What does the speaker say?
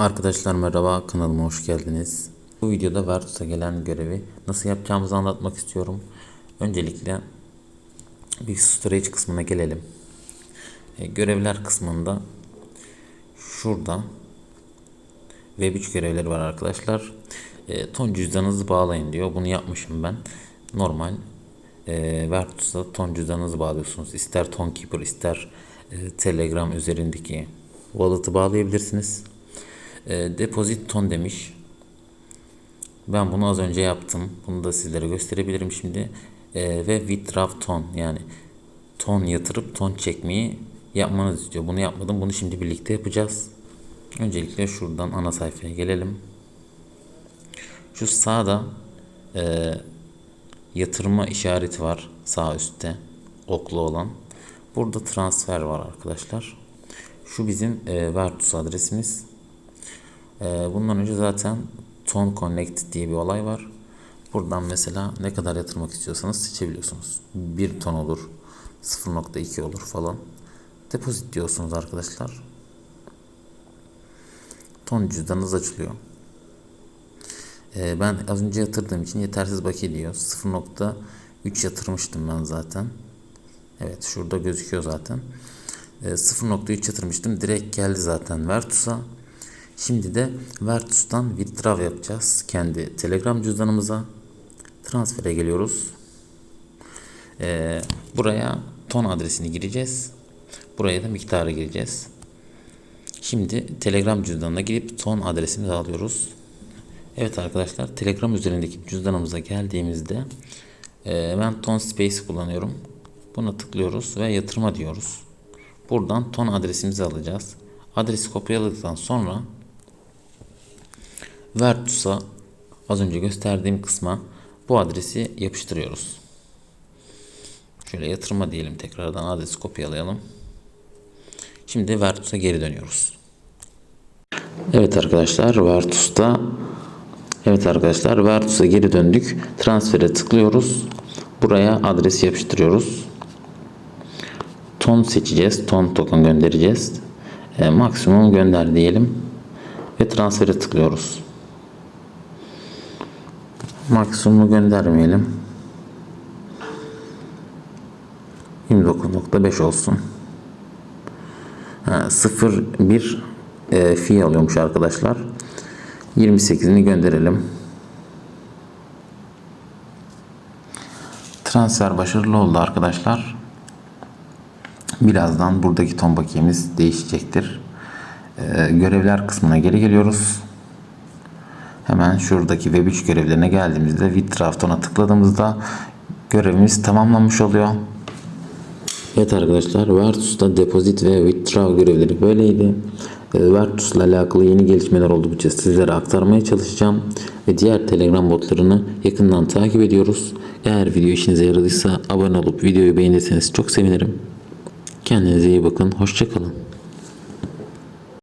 Arkadaşlar merhaba kanalıma hoş geldiniz. Bu videoda Vertus'a gelen görevi nasıl yapacağımızı anlatmak istiyorum. Öncelikle bir storage kısmına gelelim. E, görevler kısmında şurada Web3 görevleri var arkadaşlar. E, ton cüzdanınızı bağlayın diyor. Bunu yapmışım ben. Normal e, Vertus'a ton cüzdanınızı bağlıyorsunuz. İster Tonkeeper ister e, Telegram üzerindeki wallet'ı bağlayabilirsiniz. E, deposit ton demiş. Ben bunu az önce yaptım. Bunu da sizlere gösterebilirim şimdi. E, ve withdraw ton yani ton yatırıp ton çekmeyi yapmanız istiyor. Bunu yapmadım. Bunu şimdi birlikte yapacağız. Öncelikle şuradan ana sayfaya gelelim. Şu sağda e, yatırma işareti var sağ üstte oklu olan. Burada transfer var arkadaşlar. Şu bizim e, Vertus adresimiz. E, bundan önce zaten Ton Connect diye bir olay var. Buradan mesela ne kadar yatırmak istiyorsanız seçebiliyorsunuz. 1 ton olur, 0.2 olur falan. Depozit diyorsunuz arkadaşlar. Ton cüzdanınız açılıyor. Ee, ben az önce yatırdığım için yetersiz bakiye diyor. 0.3 yatırmıştım ben zaten. Evet şurada gözüküyor zaten. Ee, 0.3 yatırmıştım. Direkt geldi zaten Vertus'a. Şimdi de Vertus'tan withdraw yapacağız. Kendi Telegram cüzdanımıza. Transfere geliyoruz. Ee, buraya ton adresini gireceğiz. Buraya da miktarı gireceğiz. Şimdi Telegram cüzdanına girip ton adresimizi alıyoruz. Evet arkadaşlar Telegram üzerindeki cüzdanımıza geldiğimizde e, ben ton space kullanıyorum. Buna tıklıyoruz ve yatırma diyoruz. Buradan ton adresimizi alacağız. Adresi kopyaladıktan sonra Vertus'a az önce gösterdiğim kısma bu adresi yapıştırıyoruz. Şöyle yatırma diyelim tekrardan adresi kopyalayalım. Şimdi Vertus'a geri dönüyoruz. Evet arkadaşlar Vertus'ta Evet arkadaşlar Vertus'a geri döndük. Transfere tıklıyoruz. Buraya adresi yapıştırıyoruz. Ton seçeceğiz. Ton token göndereceğiz. E, maksimum gönder diyelim. Ve transfere tıklıyoruz. Maksimumu göndermeyelim. 29.5 olsun. Ha, 0.1 e, fee alıyormuş arkadaşlar. 28'ini gönderelim. Transfer başarılı oldu arkadaşlar. Birazdan buradaki ton bakiyemiz değişecektir. Ee, görevler kısmına geri geliyoruz. Hemen şuradaki Web3 görevlerine geldiğimizde tona tıkladığımızda görevimiz tamamlanmış oluyor. Evet arkadaşlar Vertus'ta depozit ve withdraw görevleri böyleydi. Ee, Vertus'la alakalı yeni gelişmeler oldukça sizlere aktarmaya çalışacağım. Ve diğer Telegram botlarını yakından takip ediyoruz. Eğer video işinize yaradıysa abone olup videoyu beğenirseniz çok sevinirim. Kendinize iyi bakın. Hoşçakalın.